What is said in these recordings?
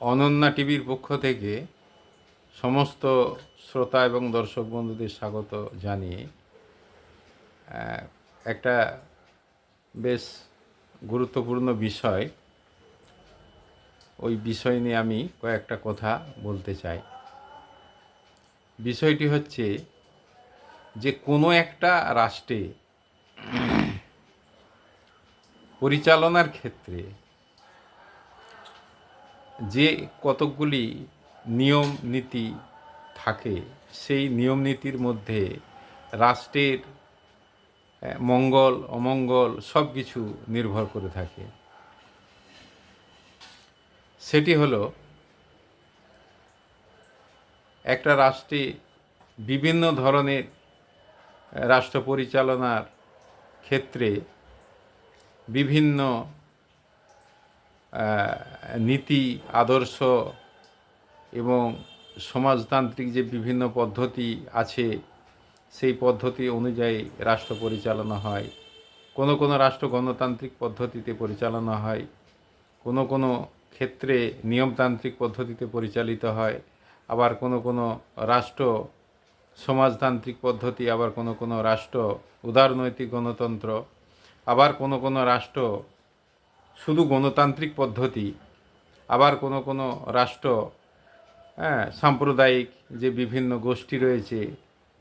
অনন্যা টিভির পক্ষ থেকে সমস্ত শ্রোতা এবং দর্শক বন্ধুদের স্বাগত জানিয়ে একটা বেশ গুরুত্বপূর্ণ বিষয়, ওই বিষয় নিয়ে আমি কয়েকটা কথা বলতে চাই। বিষয়টি হচ্ছে যে কোনো একটা রাষ্ট্রে পরিচালনার ক্ষেত্রে যে কতকগুলি নিয়ম নীতি থাকে, সেই নিয়ম নীতির মধ্যে রাষ্ট্রের মঙ্গল, অমঙ্গল সব কিছু নির্ভর করে থাকে। সেটি হলো, একটা রাষ্ট্রে বিভিন্ন ধরনের রাষ্ট্র পরিচালনার ক্ষেত্রে বিভিন্ন নীতি, আদর্শ এবং সমাজতান্ত্রিক যে বিভিন্ন পদ্ধতি আছে, সেই পদ্ধতি অনুযায়ী রাষ্ট্র পরিচালনা হয়। কোনো কোনো রাষ্ট্র গণতান্ত্রিক পদ্ধতিতে পরিচালনা হয়। কোনো কোনো ক্ষেত্রে নিয়মতান্ত্রিক পদ্ধতিতে পরিচালিত হয়। আবার কোনো কোনো রাষ্ট্র সমাজতান্ত্রিক পদ্ধতি, আবার কোনো কোনো রাষ্ট্র উদারনৈতিক গণতন্ত্র। আবার কোনো কোনো রাষ্ট্র শুধু গণতান্ত্রিক পদ্ধতি, আবার কোনো কোনো রাষ্ট্র হ্যাঁ সাম্প্রদায়িক যে বিভিন্ন গোষ্ঠী রয়েছে,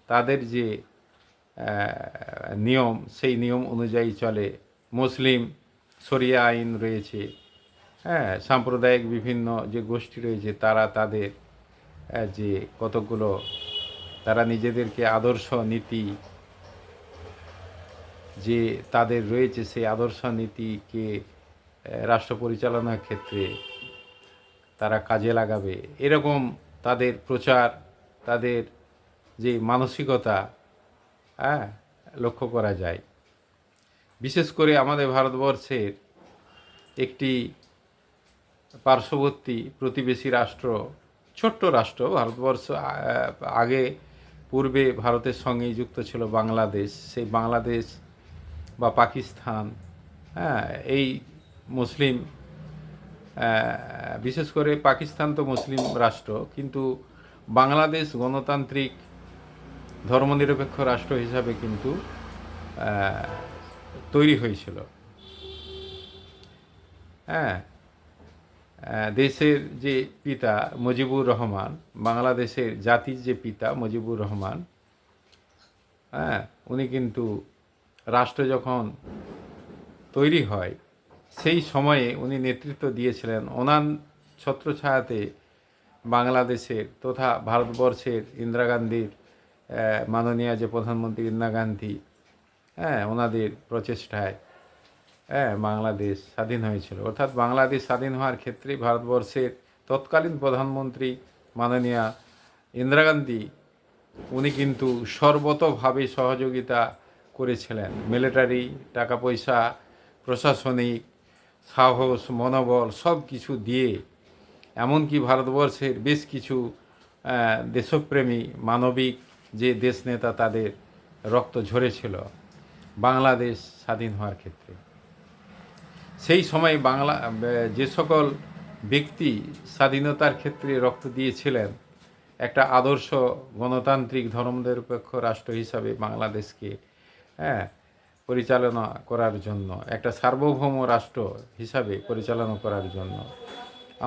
তাদের যে নিয়ম, সেই নিয়ম অনুযায়ী চলে। মুসলিম, শরিয়া আইন রয়েছে হ্যাঁ সাম্প্রদায়িক বিভিন্ন যে গোষ্ঠী রয়েছে, তারা তাদের যে কতকগুলো, তারা নিজেদেরকে আদর্শ নীতি, যে তাদের রয়েছে, সেই আদর্শ নীতিকে রাষ্ট্র পরিচালনার ক্ষেত্রে তারা কাজে লাগাবে। এরকম তাদের প্রচার, তাদের যে মানসিকতা হ্যাঁ লক্ষ্য করা যায়। বিশেষ করে আমাদের ভারতবর্ষের একটি পার্শ্ববর্তী প্রতিবেশী রাষ্ট্র, ছোট্ট রাষ্ট্র, ভারতবর্ষ আগে পূর্বে ভারতের সঙ্গেই যুক্ত ছিল বাংলাদেশ। সেই বাংলাদেশ বা পাকিস্তান হ্যাঁ এই মুসলিম বিশেষ করে পাকিস্তান তো মুসলিম রাষ্ট্র, কিন্তু বাংলাদেশ গণতান্ত্রিক ধর্মনিরপেক্ষ রাষ্ট্র হিসাবে কিন্তু তৈরি হয়েছিল। হ্যাঁ দেশের যে পিতা মুজিবুর রহমান, বাংলাদেশের জাতির যে পিতা মুজিবুর রহমান হ্যাঁ উনি কিন্তু রাষ্ট্র যখন তৈরি হয় সেই সময়ে উনি নেতৃত্ব দিয়েছিলেন। ওনার ছত্রছায়াতে বাংলাদেশের তথা ভারতবর্ষের ইন্দিরা গান্ধীর মাননীয় যে প্রধানমন্ত্রী ইন্দিরা গান্ধী হ্যাঁ ওনাদের প্রচেষ্টায় হ্যাঁ বাংলাদেশ স্বাধীন হয়েছিল। অর্থাৎ বাংলাদেশ স্বাধীন হওয়ার ক্ষেত্রে ভারতবর্ষের তৎকালীন প্রধানমন্ত্রী মাননীয়া ইন্দিরা গান্ধী, উনি কিন্তু সর্বতভাবে সহযোগিতা করেছিলেন। মিলিটারি, টাকা পয়সা, প্রশাসনিক সাহস, মনোবল সব কিছু দিয়ে, এমনকি ভারতবর্ষের বেশ কিছু দেশপ্রেমী, মানবিক যে দেশনেতা তাদের রক্ত ঝরেছিল বাংলাদেশ স্বাধীন হওয়ার ক্ষেত্রে। সেই সময় বাংলা যে সকল ব্যক্তি স্বাধীনতার ক্ষেত্রে রক্ত দিয়েছিলেন, একটা আদর্শ গণতান্ত্রিক ধর্মনিরপেক্ষ রাষ্ট্র হিসাবে বাংলাদেশকে হ্যাঁ পরিচালনা করার জন্য, একটা সার্বভৌম রাষ্ট্র হিসাবে পরিচালনা করার জন্য।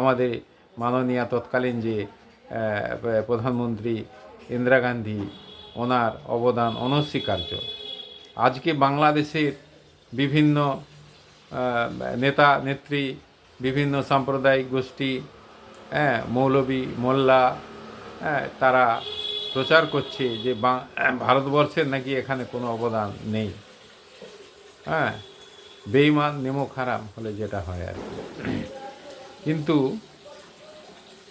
আমাদের মাননীয় তৎকালীন যে প্রধানমন্ত্রী ইন্দিরা গান্ধী, ওনার অবদান অনস্বীকার্য। আজকে বাংলাদেশের বিভিন্ন নেতা, নেত্রী, বিভিন্ন সাম্প্রদায়িক গোষ্ঠী হ্যাঁ মৌলবী, মোল্লা হ্যাঁ তারা প্রচার করছে যে ভারতবর্ষের নাকি এখানে কোনো অবদান নেই। হ্যাঁ বেইমান নেমো খারাপ হলে যেটা হয় আর কিন্তু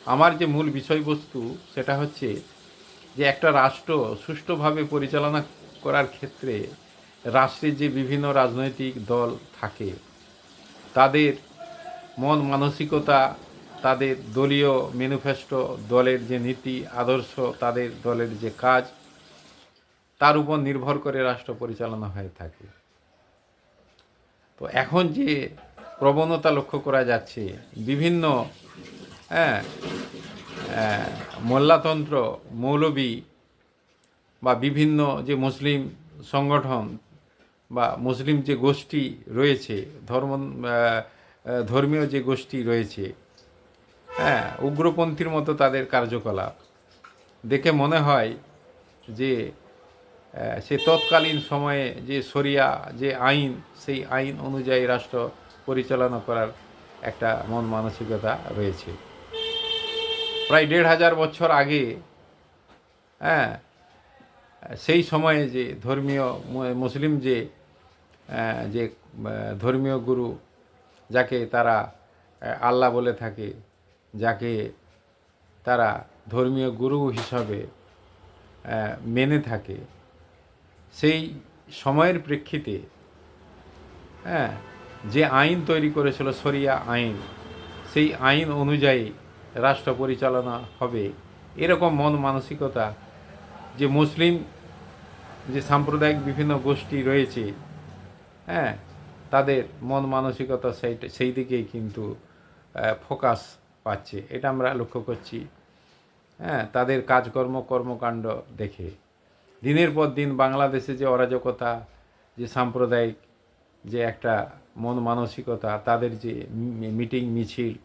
আমার যে মূল বিষয়বস্তু সেটা হচ্ছে যে একটা রাষ্ট্র সুষ্ঠুভাবে পরিচালনা করার ক্ষেত্রে রাষ্ট্রের যে বিভিন্ন রাজনৈতিক দল থাকে, তাদের মন মানসিকতা, তাদের দলীয় ম্যানিফেস্টো দলের যে নীতি, আদর্শ, তাদের দলের যে কাজ, তার উপর নির্ভর করে রাষ্ট্র পরিচালনা হয়ে থাকে। তো এখন যে প্রবণতা লক্ষ্য করা যাচ্ছে, বিভিন্ন হ্যাঁ মোল্লাতন্ত্র, মৌলবী বা বিভিন্ন যে মুসলিম সংগঠন বা মুসলিম যে গোষ্ঠী রয়েছে ধর্ম ধর্মীয় যে গোষ্ঠী রয়েছে হ্যাঁ উগ্রপন্থীর মতো তাদের কার্যকলাপ। দেখে মনে হয় যে সে তৎকালীন সময়ে যে শরিয়া, যে আইন, সেই আইন অনুযায়ী রাষ্ট্র পরিচালনা করার একটা মন মানসিকতা রয়েছে। প্রায় দেড় হাজার বছর আগে হ্যাঁ সেই সময়ে যে ধর্মীয় মুসলিম যে যে ধর্মীয় গুরু যাকে তারা আল্লাহ বলে থাকে, যাকে তারা ধর্মীয় গুরু হিসাবে মেনে থাকে সেই সময়ের প্রেক্ষিতে হ্যাঁ যে আইন তৈরি করেছিল শরিয়া আইন, সেই আইন অনুযায়ী রাষ্ট্র পরিচালনা হবে, এরকম মন মানসিকতা যে মুসলিম, যে সাম্প্রদায়িক বিভিন্ন গোষ্ঠী রয়েছে হ্যাঁ তাদের মন মানসিকতা সেই সেই দিকেই কিন্তু ফোকাস পাচ্ছে। এটা আমরা লক্ষ্য করছি হ্যাঁ তাদের কাজকর্ম, কর্মকাণ্ড দেখে। দিনের পর দিন বাংলাদেশে যে অরাজকতা, যে সাম্প্রদায়িক যে একটা মন মানসিকতা, তাদের যে মিটিং মিছিল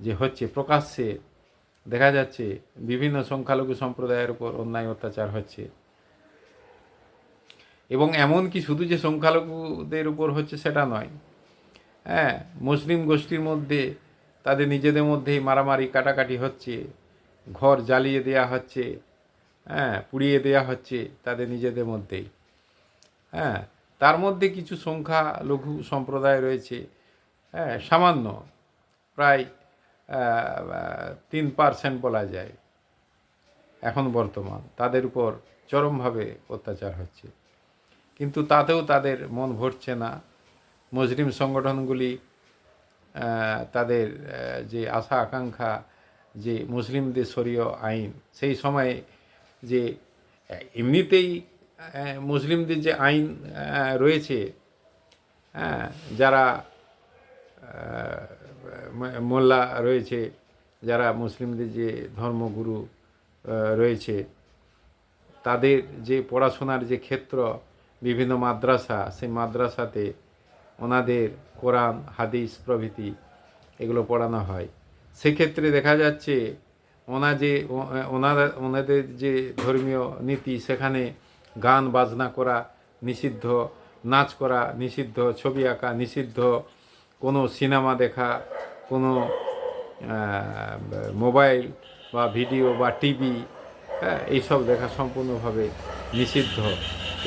যে হচ্ছে প্রকাশ্যে দেখা যাচ্ছে বিভিন্ন সংখ্যালঘু সম্প্রদায়ের উপর অন্যায় অত্যাচার হচ্ছে। এবং এমন কি শুধু যে সংখ্যালঘুদের উপর হচ্ছে সেটা নয় হ্যাঁ মুসলিম গোষ্ঠীর মধ্যে তাদের নিজেদের মধ্যেই মারামারি, কাটাকাটি হচ্ছে, ঘর জ্বালিয়ে দেওয়া হচ্ছে হ্যাঁ পুড়িয়ে দেওয়া হচ্ছে তাদের নিজেদের মধ্যেই। হ্যাঁ তার মধ্যে কিছু সংখ্যা লঘু সম্প্রদায় রয়েছে। হ্যাঁ সামান্য, প্রায় তিন পার্সেন্ট বলা যায় এখন বর্তমান। তাদের উপর চরমভাবে অত্যাচার হচ্ছে। কিন্তু তাতেও তাদের মন ভরছে না। মুসলিম সংগঠনগুলি তাদের যে আশা আকাঙ্ক্ষা যে মুসলিমদের শরীয় আইন, সেই সময়ে যে এমনিতেই মুসলিমদের যে আইন রয়েছে হ্যাঁ যারা মোল্লা রয়েছে, যারা মুসলিমদের যে ধর্মগুরু রয়েছে, তাদের যে পড়াশোনার যে ক্ষেত্র, বিভিন্ন মাদ্রাসা, সেই মাদ্রাসাতে ওনাদের কোরআন, হাদিস প্রভৃতি এগুলো পড়ানো হয়। সেক্ষেত্রে দেখা যাচ্ছে ওনা যে ওনারা, ওনাদের যে ধর্মীয় নীতি, সেখানে গান, বাজনা করা নিষিদ্ধ, নাচ করা নিষিদ্ধ, ছবি আঁকা নিষিদ্ধ, কোনো সিনেমা দেখা, কোনো মোবাইল বা ভিডিও বা টিভি হ্যাঁ এইসব দেখা সম্পূর্ণভাবে নিষিদ্ধ।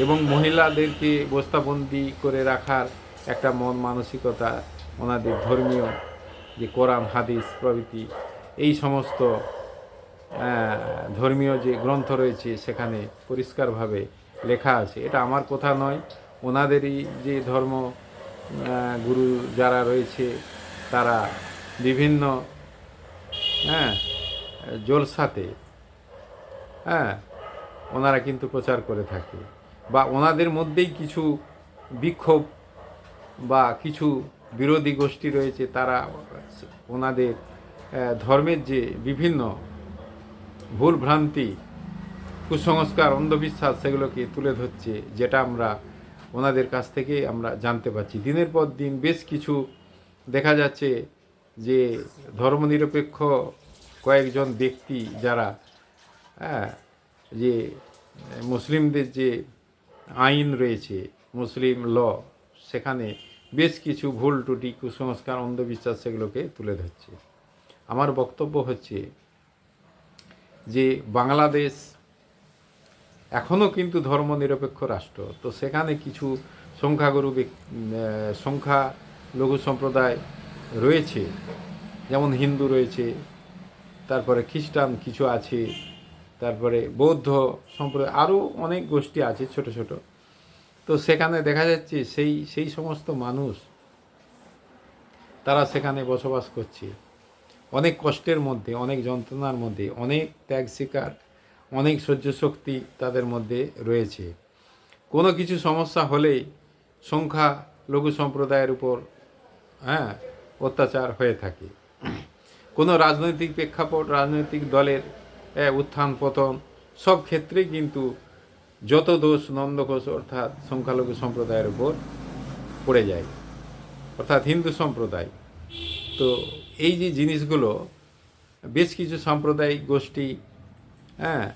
এবং মহিলাদেরকে বস্তাবন্দি করে রাখার একটা মন মানসিকতা ওনাদের ধর্মীয় যে কোরআন, হাদিস, প্রভৃতি, এই সমস্ত ধর্মীয় যে গ্রন্থ রয়েছে, সেখানে পরিষ্কারভাবে লেখা আছে। এটা আমার কথা নয়। ওনাদেরই যে ধর্ম গুরু যারা রয়েছে, তারা বিভিন্ন হ্যাঁ জলসাতে হ্যাঁ ওনারা কিন্তু প্রচার করে থাকে। বা ওনাদের মধ্যেই কিছু বিক্ষোভ বা কিছু বিরোধী গোষ্ঠী রয়েছে, তারা ওনাদের ধর্মের যে বিভিন্ন ভুল ভ্রান্তি, কুসংস্কার, অন্ধবিশ্বাস সেগুলোকে তুলে ধরছে, যেটা আমরা ওনাদের কাছ থেকে আমরা জানতে পারছি। দিনের পর দিন বেশ কিছু দেখা যাচ্ছে যে ধর্মনিরপেক্ষ কয়েকজন ব্যক্তি যারা হ্যাঁ যে মুসলিমদের যে আইন রয়েছে, মুসলিম ল, সেখানে বেশ কিছু ভুল ত্রুটি, কুসংস্কার, অন্ধবিশ্বাস সেগুলোকে তুলে ধরছে। আমার বক্তব্য হচ্ছে যে বাংলাদেশ এখনও কিন্তু ধর্মনিরপেক্ষ রাষ্ট্র, তো সেখানে কিছু সংখ্যাগুরু সংখ্যা লঘু সম্প্রদায় রয়েছে, যেমন হিন্দু রয়েছে, তারপরে খ্রিস্টান কিছু আছে, তারপরে বৌদ্ধ সম্প্রদায় আরও অনেক গোষ্ঠী আছে ছোট ছোট। তো সেখানে দেখা যাচ্ছে সেই সেই সমস্ত মানুষ, তারা সেখানে বসবাস করছে। অনেক কষ্টের মধ্যে, অনেক যন্ত্রণার মধ্যে, অনেক ত্যাগ স্বীকার, অনেক সহ্য শক্তি তাদের মধ্যে রয়েছে। কোনো কিছু সমস্যা হলেই সংখ্যা, লঘু সম্প্রদায়ের উপর হ্যাঁ অত্যাচার হয়ে থাকে। কোনো রাজনৈতিক প্রেক্ষাপট, রাজনৈতিক দলের উত্থান, পতন, সব ক্ষেত্রেই কিন্তু যত দোষ নন্দঘোষ অর্থাৎ সংখ্যালঘু সম্প্রদায়ের উপর পড়ে যায়। অর্থাৎ হিন্দু সম্প্রদায়। তো এই যে জিনিসগুলো, বেশ কিছু সাম্প্রদায়িক গোষ্ঠী হ্যাঁ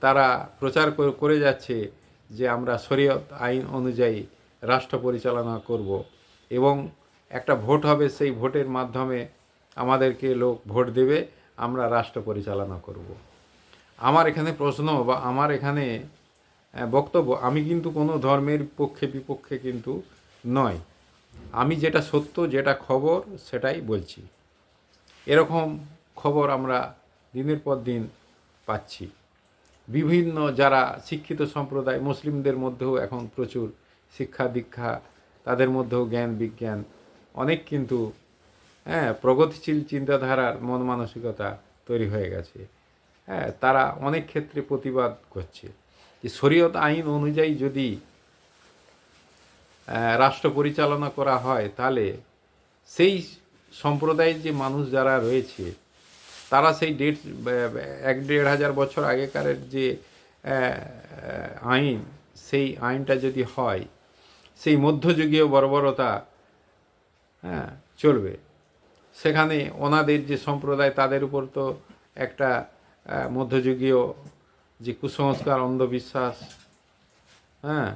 তারা প্রচার করে- যাচ্ছে যে আমরা শরীয়ত আইন অনুযায়ী রাষ্ট্র পরিচালনা করব এবং একটা ভোট হবে, সেই ভোটের মাধ্যমে আমাদেরকে লোক ভোট দেবে, আমরা রাষ্ট্র পরিচালনা করব। আমার এখানে প্রশ্ন বা আমার এখানে বক্তব্য, আমি কিন্তু কোনো ধর্মের পক্ষে বিপক্ষে কিন্তু নয়। আমি যেটা সত্য, যেটা খবর, সেটাই বলছি। এরকম খবর আমরা দিনের পর দিন পাচ্ছি। বিভিন্ন যারা শিক্ষিত সম্প্রদায়, মুসলিমদের মধ্যেও এখন প্রচুর শিক্ষা দীক্ষা, তাদের মধ্যেও জ্ঞান, বিজ্ঞান, অনেক কিন্তু হ্যাঁ প্রগতিশীল চিন্তাধারার মন মানসিকতা তৈরি হয়ে গেছে। হ্যাঁ তারা অনেক ক্ষেত্রে প্রতিবাদ করছে। যে শরীয়ত আইন অনুযায়ী যদি রাষ্ট্র পরিচালনা করা হয়, তাহলে সেই সম্প্রদায়ের যে মানুষ যারা রয়েছে, তারা সেই ডেট এক দেড় হাজার বছর আগেকারের যে আইন, সেই আইনটা যদি হয়, সেই মধ্যযুগীয় বর্বরতা হ্যাঁ চলবে। সেখানে ওনাদের যে সম্প্রদায়, তাদের উপর তো একটা মধ্যযুগীয় যে কুসংস্কার, অন্ধবিশ্বাস হ্যাঁ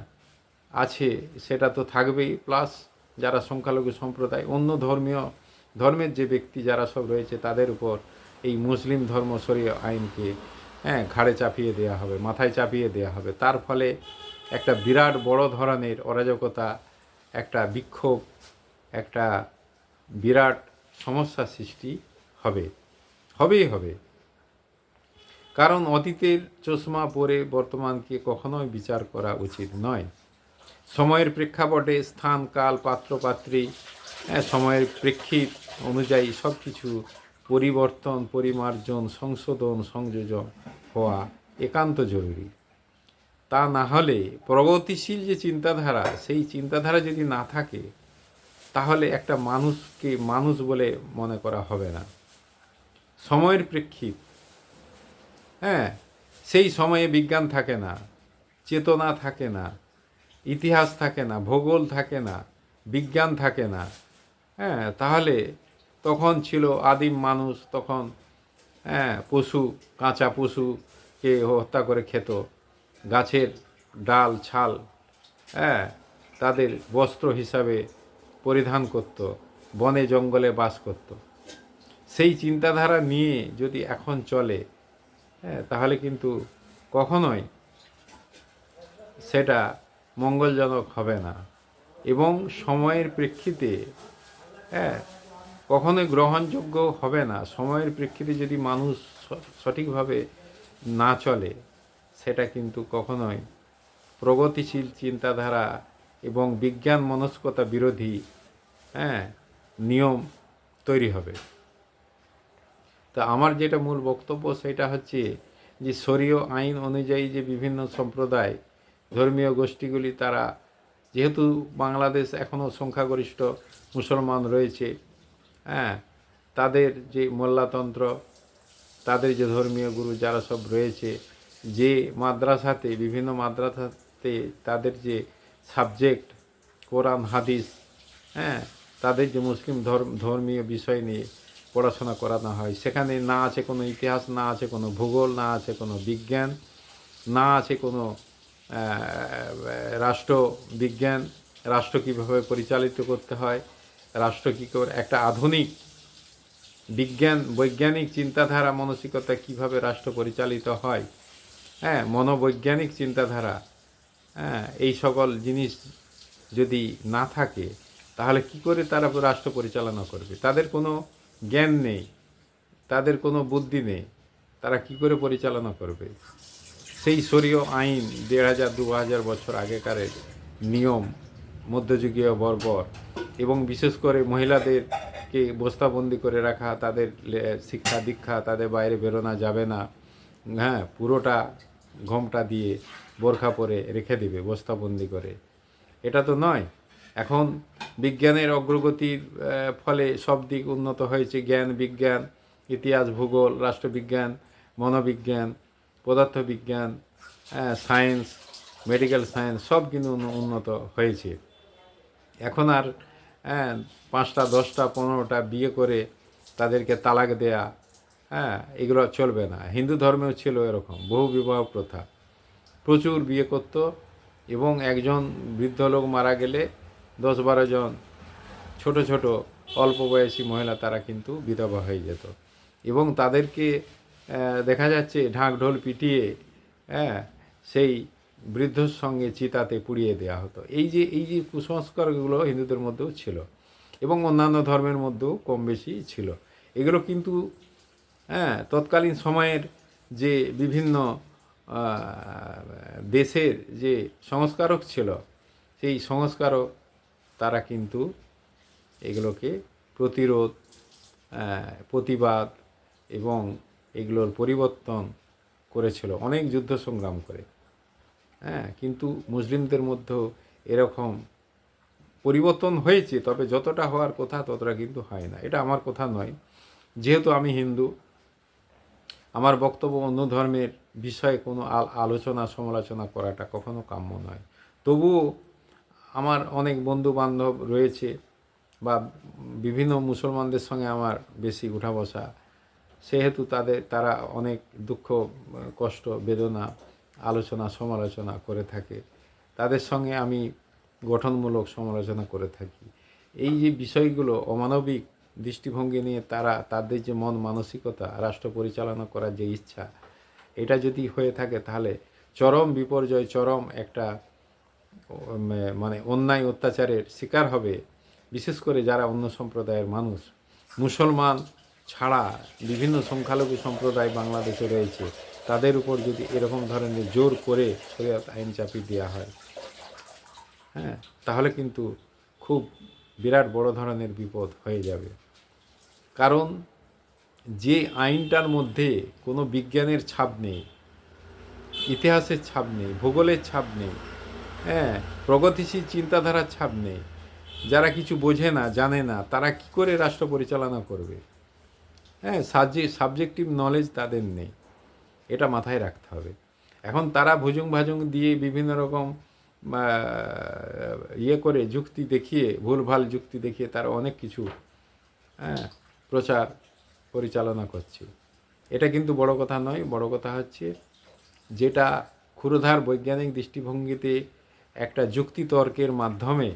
আছে, সেটা তো থাকবেই। প্লাস যারা সংখ্যালঘু সম্প্রদায়, অন্য ধর্মীয় ধর্মের যে ব্যক্তি যারা সব রয়েছে তাদের উপর এই মুসলিম ধর্ম শরীয় আইনকে হ্যাঁ ঘাড়ে চাপিয়ে দেওয়া হবে মাথায় চাপিয়ে দেওয়া হবে। তার ফলে একটা বিরাট বড় ধরনের অরাজকতা একটা বিক্ষোভ একটা বিরাট সমস্যা সৃষ্টি হবে হবেই হবে। কারণ অতীতের চশমা পরে বর্তমানকে কখনোই বিচার করা উচিত নয়। সময়ের প্রেক্ষাপটে স্থান কাল পাত্র পাত্রী হ্যাঁ, সময়ের প্রেক্ষিত অনুযায়ী সব কিছু পরিবর্তন, পরিমার্জন, সংশোধন, সংযোজন হওয়া একান্ত জরুরি। তা না হলে প্রগতিশীল যে চিন্তাধারা, সেই চিন্তাধারা যদি না থাকে, তাহলে একটা মানুষকে মানুষ বলে মনে করা হবে না। সময়ের প্রেক্ষিত। হ্যাঁ সেই সময়ে বিজ্ঞান থাকে না, চেতনা থাকে না, ইতিহাস থাকে না, ভূগোল থাকে না, বিজ্ঞান থাকে না হ্যাঁ তাহলে তখন ছিল আদিম মানুষ, তখন হ্যাঁ পশু, কাঁচা পশুকে হত্যা করে খেত। গাছের ডাল, ছাল হ্যাঁ তাদের বস্ত্র হিসাবে পরিধান করত, বনে জঙ্গলে বাস করত। সেই চিন্তাধারা নিয়ে যদি এখন চলে হ্যাঁ তাহলে কিন্তু কখনোই সেটা মঙ্গলজনক হবে না। এবং সময়ের প্রেক্ষিতে হ্যাঁ কখনোই গ্রহণযোগ্য হবে না। সময়ের প্রেক্ষিতে যদি মানুষ সঠিকভাবে না চলে, সেটা কিন্তু কখনোই প্রগতিশীল চিন্তাধারা এবং বিজ্ঞান মনস্কতা বিরোধী হ্যাঁ নিয়ম তৈরি হবে। তা আমার যেটা মূল বক্তব্য সেটা হচ্ছে যে শরীয় আইন অনুযায়ী যে বিভিন্ন সম্প্রদায় ধর্মীয় গোষ্ঠীগুলি তারা যেহেতু বাংলাদেশ এখনও সংখ্যাগরিষ্ঠ মুসলমান রয়েছে হ্যাঁ তাদের যে মোল্লাতন্ত্র, তাদের যে ধর্মীয় গুরু যারা সব রয়েছে, যে মাদ্রাসাতে, বিভিন্ন মাদ্রাসাতে তাদের যে সাবজেক্ট কোরআন, হাদিস হ্যাঁ তাদের যে মুসলিম ধর্ম, ধর্মীয় বিষয় নিয়ে পড়াশোনা করানো হয়। সেখানে না আছে কোনো ইতিহাস, না আছে কোনো ভূগোল, না আছে কোনো বিজ্ঞান, না আছে কোনো রাষ্ট্র বিজ্ঞান, রাষ্ট্র কীভাবে পরিচালিত করতে হয়, রাষ্ট্র কী করে, একটা আধুনিক বিজ্ঞান, বৈজ্ঞানিক চিন্তাধারা, মানসিকতা কীভাবে রাষ্ট্র পরিচালিত হয় হ্যাঁ মনোবৈজ্ঞানিক চিন্তাধারা হ্যাঁ এই সকল জিনিস যদি না থাকে, তাহলে কি করে তারা রাষ্ট্র পরিচালনা করবে? তাদের কোনো জ্ঞান নেই, তাদের কোনো বুদ্ধি নেই, তারা কি করে পরিচালনা করবে? সেই শরীয় আইন দেড় হাজার, দু হাজার বছর আগেকারের নিয়ম, মধ্যযুগীয় বর্বর এবং বিশেষ করে মহিলাদেরকে বস্তাবন্দি করে রাখা, তাদের শিক্ষা দীক্ষা, তাদের বাইরে বেরোনো যাবে না হ্যাঁ পুরোটা ঘোমটা দিয়ে বোরখা পরে রেখে দিবে, বস্তাবন্দি করে। এটা তো নয়। এখন বিজ্ঞানের অগ্রগতির ফলে সব দিক উন্নত হয়েছে, জ্ঞান, বিজ্ঞান, ইতিহাস, ভূগোল, রাষ্ট্রবিজ্ঞান, মনোবিজ্ঞান পদার্থবিজ্ঞান হ্যাঁ সায়েন্স, মেডিকেল সায়েন্স, সব কিন্তু উন্নত হয়েছে। এখন আর হ্যাঁ পাঁচটা, দশটা, পনেরোটা বিয়ে করে তাদেরকে তালাক দেয়া হ্যাঁ এগুলো চলবে না। হিন্দু ধর্মেও ছিল এরকম, বহু বিবাহ প্রথা। প্রচুর বিয়ে করত এবং একজন বৃদ্ধ লোক মারা গেলে দশ বারো জন ছোট ছোট, অল্প বয়সী মহিলা তারা কিন্তু বিধবা হয়ে যেত। এবং তাদেরকে দেখা যাচ্ছে ঢাক ঢোল পিটিয়ে হ্যাঁ সেই বৃদ্ধর সঙ্গে চিতাতে পুড়িয়ে দেওয়া হতো। এই যে এই যে কুসংস্কারগুলো হিন্দুদের মধ্যেও ছিল এবং অন্যান্য ধর্মের মধ্যেও কম বেশি ছিল। এগুলো কিন্তু হ্যাঁ তৎকালীন সময়ের যে বিভিন্ন দেশের যে সংস্কারক ছিল, সেই সংস্কারক তারা কিন্তু এগুলোকে প্রতিরোধ প্রতিবাদ এবং এগুলোর পরিবর্তন করেছিল। অনেক যুদ্ধ সংগ্রাম করে। হ্যাঁ কিন্তু মুসলিমদের মধ্যেও এরকম পরিবর্তন হয়েছে, তবে যতটা হওয়ার কথা ততটা কিন্তু হয় না। এটা আমার কথা নয়। যেহেতু আমি হিন্দু, আমার বক্তব্য অন্য ধর্মের বিষয়ে কোনো আল- আলোচনা, সমালোচনা করাটা কখনো কাম্য নয়। তবুও আমার অনেক বন্ধু বান্ধব রয়েছে বা বিভিন্ন মুসলমানদের সঙ্গে আমার বেশি উঠা বসা সেহেতু তাদের, তারা অনেক দুঃখ, কষ্ট, বেদনা, আলোচনা, সমালোচনা করে থাকে। তাদের সঙ্গে আমি গঠনমূলক সমালোচনা করে থাকি। এই যে বিষয়গুলো অমানবিক দৃষ্টিভঙ্গি নিয়ে তারা, তাদের যে মন মানসিকতা, রাষ্ট্র পরিচালনা করার যে ইচ্ছা, এটা যদি হয়ে থাকে তাহলে চরম বিপর্যয়, চরম একটা মানে অন্যায় অত্যাচারের শিকার হবে। বিশেষ করে যারা অন্য সম্প্রদায়ের মানুষ, মুসলমান ছাড়া বিভিন্ন সংখ্যালঘু সম্প্রদায় বাংলাদেশে রয়েছে, তাদের উপর যদি এরকম ধরনের জোর করে শরীয়ত আইন চাপিয়ে দেওয়া হয় হ্যাঁ তাহলে কিন্তু খুব বিরাট বড় ধরনের বিপদ হয়ে যাবে। কারণ যে আইনটার মধ্যে কোনো বিজ্ঞানের ছাপ নেই, ইতিহাসের ছাপ নেই, ভূগোলের ছাপ নেই হ্যাঁ প্রগতিশীল চিন্তাধারার ছাপ নেই, যারা কিছু বোঝে না, জানে না, তারা কি করে রাষ্ট্র পরিচালনা করবে? হ্যাঁ সাবজেক্ট সাবজেক্টিভ নলেজ তাদের নেই। এটা মাথায় রাখতে হবে। এখন তারা ভুজুং ভাজুং দিয়ে বিভিন্ন রকম ইয়ে করে যুক্তি দেখিয়ে ভুলভাল যুক্তি দেখিয়ে তারা অনেক কিছু হ্যাঁ প্রচার পরিচালনা করছে। এটা কিন্তু বড় কথা নয়। বড় কথা হচ্ছে যেটা ক্ষুরধার বৈজ্ঞানিক দৃষ্টিভঙ্গিতে একটা যুক্তি তর্কের মাধ্যমে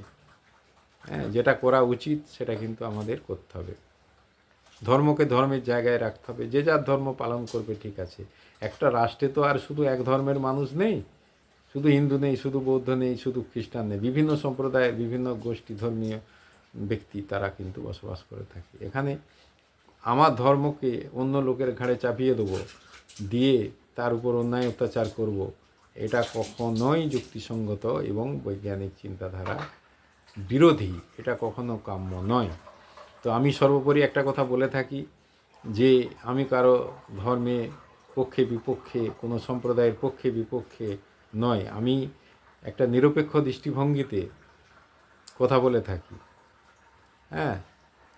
হ্যাঁ, যেটা করা উচিত সেটা কিন্তু আমাদের করতে হবে। ধর্মকে ধর্মের জায়গায় রাখতে হবে। যে যার ধর্ম পালন করবে, ঠিক আছে। একটা রাষ্ট্রে তো আর শুধু এক ধর্মের মানুষ নেই, শুধু হিন্দু নেই, শুধু বৌদ্ধ নেই, শুধু খ্রিস্টান নেই। বিভিন্ন সম্প্রদায়ের বিভিন্ন গোষ্ঠী ধর্মীয় ব্যক্তি তারা কিন্তু বসবাস করে থাকে। এখানে আমার ধর্মকে অন্য লোকের ঘাড়ে চাপিয়ে দেবো, দিয়ে তার উপর অন্যায় অত্যাচার করব, এটা কখনোই যুক্তিসঙ্গত এবং বৈজ্ঞানিক চিন্তাধারা বিরোধী, এটা কখনো কাম্য নয়। তো আমি সর্বোপরি একটা কথা বলে থাকি যে আমি কারও ধর্মে পক্ষে বিপক্ষে, কোনো সম্প্রদায়ের পক্ষে বিপক্ষে নয়। আমি একটা নিরপেক্ষ দৃষ্টিভঙ্গিতে কথা বলে থাকি। হ্যাঁ?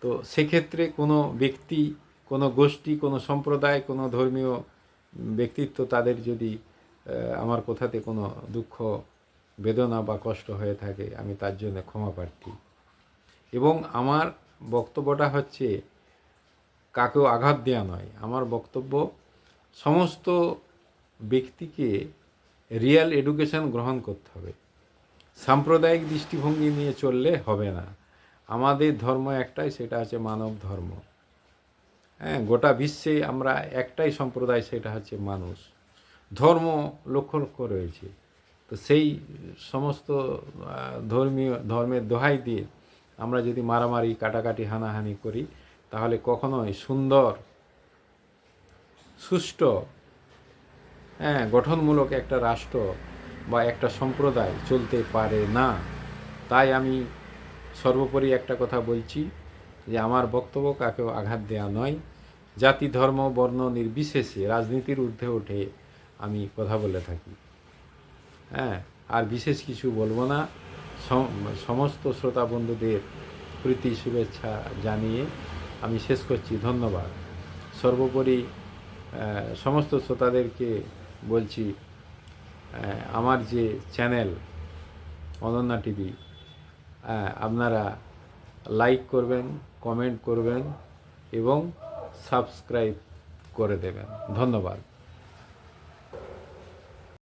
তো সেক্ষেত্রে কোনো ব্যক্তি, কোনো গোষ্ঠী, কোনো সম্প্রদায়, কোনো ধর্মীয় ব্যক্তিত্ব তাদের যদি আমার কথাতে কোনো দুঃখ, বেদনা বা কষ্ট হয়ে থাকে, আমি তার জন্য ক্ষমা প্রার্থী। এবং আমার বক্তব্যটা হচ্ছে, কাকেও আঘাত দেওয়া নয়। আমার বক্তব্য, সমস্ত ব্যক্তিকে রিয়েল এডুকেশন গ্রহণ করতে হবে। সাম্প্রদায়িক দৃষ্টিভঙ্গি নিয়ে চললে হবে না। আমাদের ধর্ম একটাই, সেটা হচ্ছে মানব ধর্ম। হ্যাঁ গোটা বিশ্বে আমরা একটাই সম্প্রদায়, সেটা হচ্ছে মানুষ। ধর্ম লক্ষ লক্ষ রয়েছে। তো সেই সমস্ত ধর্মীয়, ধর্মের দোহাই দিয়ে আমরা যদি মারামারি, কাটাকাটি, হানাহানি করি, তাহলে কখনোই সুন্দর, সুষ্ঠু হ্যাঁ গঠনমূলক একটা রাষ্ট্র বা একটা সম্প্রদায় চলতে পারে না। তাই আমি সর্বোপরি একটা কথা বলছি যে, আমার বক্তব্য কাকেও আঘাত দেওয়া নয়। জাতি, ধর্ম, বর্ণ নির্বিশেষে রাজনীতির ঊর্ধ্বে উঠে আমি কথা বলে থাকি। হ্যাঁ আর বিশেষ কিছু বলব না। সমস্ত শ্রোতা বন্ধুদের প্রীতি, শুভেচ্ছা জানিয়ে আমি শেষ করছি। ধন্যবাদ। সর্বোপরি সমস্ত শ্রোতাদেরকে বলছি আমার যে চ্যানেল, অনন্যা টিভি আপনারা লাইক করবেন, কমেন্ট করবেন এবং সাবস্ক্রাইব করে দেবেন। ধন্যবাদ।